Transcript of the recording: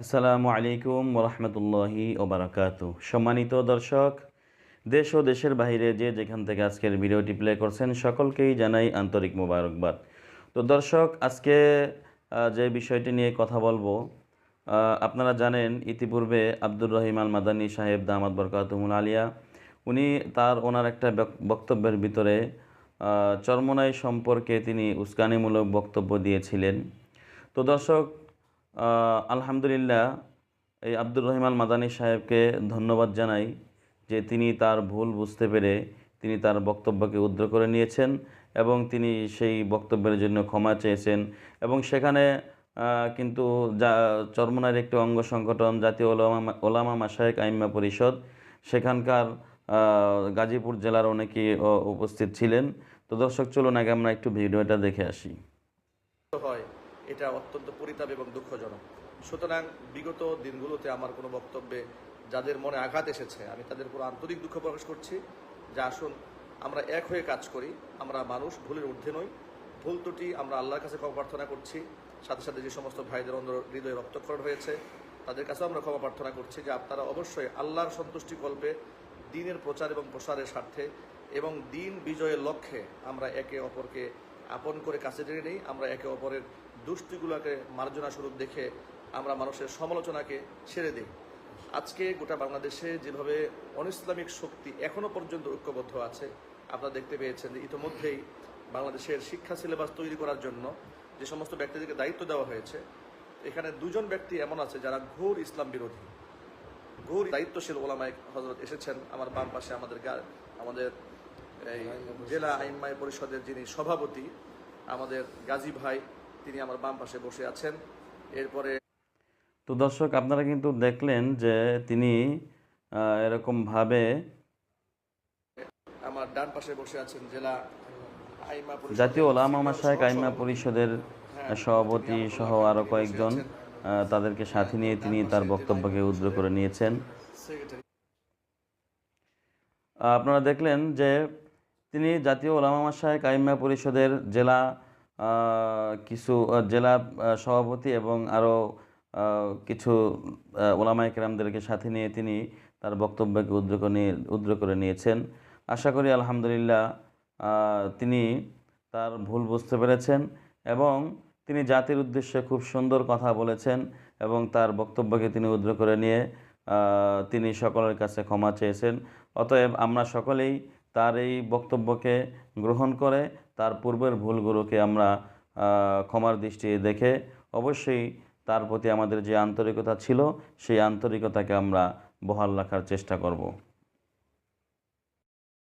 আসসালামু আলাইকুম ওরহমতুল্লাহি ওবরাকাতু সম্মানিত দর্শক, দেশ ও দেশের বাইরে যে যেখান থেকে আজকের ভিডিওটি প্লে করছেন, সকলকেই জানাই আন্তরিক মোবারকবাদ। তো দর্শক, আজকে যে বিষয়টি নিয়ে কথা বলব আপনারা জানেন, ইতিপূর্বে আব্দুর রহিম আল মাদানী সাহেব দামাদ বরকাতুমুল আলিয়া, উনি তার ওনার একটা বক- বক্তব্যের ভিতরে চরমনাই সম্পর্কে তিনি উস্কানিমূলক বক্তব্য দিয়েছিলেন। তো দর্শক আলহামদুলিল্লাহ এই আব্দুর রহিম আল মাদানী সাহেবকে ধন্যবাদ জানাই যে তিনি তার ভুল বুঝতে পেরে তিনি তার বক্তব্যকে উদ্র করে নিয়েছেন এবং তিনি সেই বক্তব্যের জন্য ক্ষমা চেয়েছেন। এবং সেখানে কিন্তু যা চরমনার একটি অঙ্গ সংগঠন জাতীয় ওলামা ওলামা মাসায়েক আইম্মা পরিষদ সেখানকার গাজীপুর জেলার অনেকেই আহ, উপস্থিত ছিলেন। তো দর্শক চলুন আগে আমরা একটু ভিডিওটা দেখে আসি। হয়। এটা অত্যন্ত পরিতাপ এবং দুঃখজনক। সুতরাং বিগত দিনগুলোতে আমার কোনো বক্তব্যে যাদের মনে আঘাত এসেছে, আমি তাদের উপর আন্তরিক দুঃখ প্রকাশ করছি। যে আসুন, আমরা এক হয়ে কাজ করি, আমরা মানুষ, ভুলের ঊর্ধ্বে নই। ভুল ত্রুটি আমরা আল্লাহর কাছে ক্ষমা প্রার্থনা করছি। সাথে সাথে যে সমস্ত ভাইদের অন্তর হৃদয়ে রক্তক্ষরণ হয়েছে, তাদের কাছেও আমরা ক্ষমা প্রার্থনা করছি যে আপনারা অবশ্যই আল্লাহর সন্তুষ্টি কল্পে দিনের প্রচার এবং প্রসারের স্বার্থে এবং দিন বিজয়ের লক্ষ্যে আমরা একে অপরকে আপন করে কাছে টেনে নিই। আমরা একে অপরের দুষ্টিগুলোকে মার্জনা স্বরূপ দেখে আমরা মানুষের সমালোচনাকে ছেড়ে দিই। আজকে গোটা বাংলাদেশে যেভাবে অনিসলামিক শক্তি এখনও পর্যন্ত ঐক্যবদ্ধ আছে, আপনারা দেখতে পেয়েছেন যে ইতোমধ্যেই বাংলাদেশের শিক্ষা সিলেবাস তৈরি করার জন্য যে সমস্ত ব্যক্তিদেরকে দায়িত্ব দেওয়া হয়েছে, এখানে দুজন ব্যক্তি এমন আছে যারা ঘোর ইসলাম বিরোধী। ঘোর দায়িত্বশীল ওলামায় হজরত এসেছেন আমার বাম পাশে আমাদের আমাদের এই জেলা আইনমাই পরিষদের যিনি সভাপতি আমাদের গাজী ভাই তিনি আমার বাম পাশে বসে আছেন। এরপরে তো দর্শক আপনারা কিন্তু দেখলেন যে তিনি আহ, এরকমভাবে আমার ডান পাশে বসে আছেন জেলা জাতীয় ওলামা মাসায়েক আইমা। পরিষদের হ্যাঁ, সভাপতি সহ আরও কয়েকজন তাদেরকে সাথে নিয়ে তিনি তার বক্তব্যকে উদ্র করে নিয়েছেন। আপনারা দেখলেন যে তিনি জাতীয় ওলামা মাসায়েক আইম্মা পরিষদের জেলা কিছু জেলা সভাপতি এবং আরও কিছু ওলামায়ে কেরামদেরকে সাথে নিয়ে তিনি তার বক্তব্যকে উদ্র করে নিয়ে উদ্র করে নিয়েছেন। আশা করি আলহামদুলিল্লাহ তিনি তার ভুল বুঝতে পেরেছেন এবং তিনি জাতির উদ্দেশ্যে খুব সুন্দর কথা বলেছেন এবং তার বক্তব্যকে তিনি উদ্র করে নিয়ে তিনি সকলের কাছে ক্ষমা চেয়েছেন। অতএব আমরা সকলেই তার এই বক্তব্যকে গ্রহণ করে, তার পূর্বের ভুলগুলোকে আমরা ক্ষমার দৃষ্টি দেখে অবশ্যই তার প্রতি আমাদের যে আন্তরিকতা ছিল, সেই আন্তরিকতাকে আমরা বহাল রাখার চেষ্টা করব।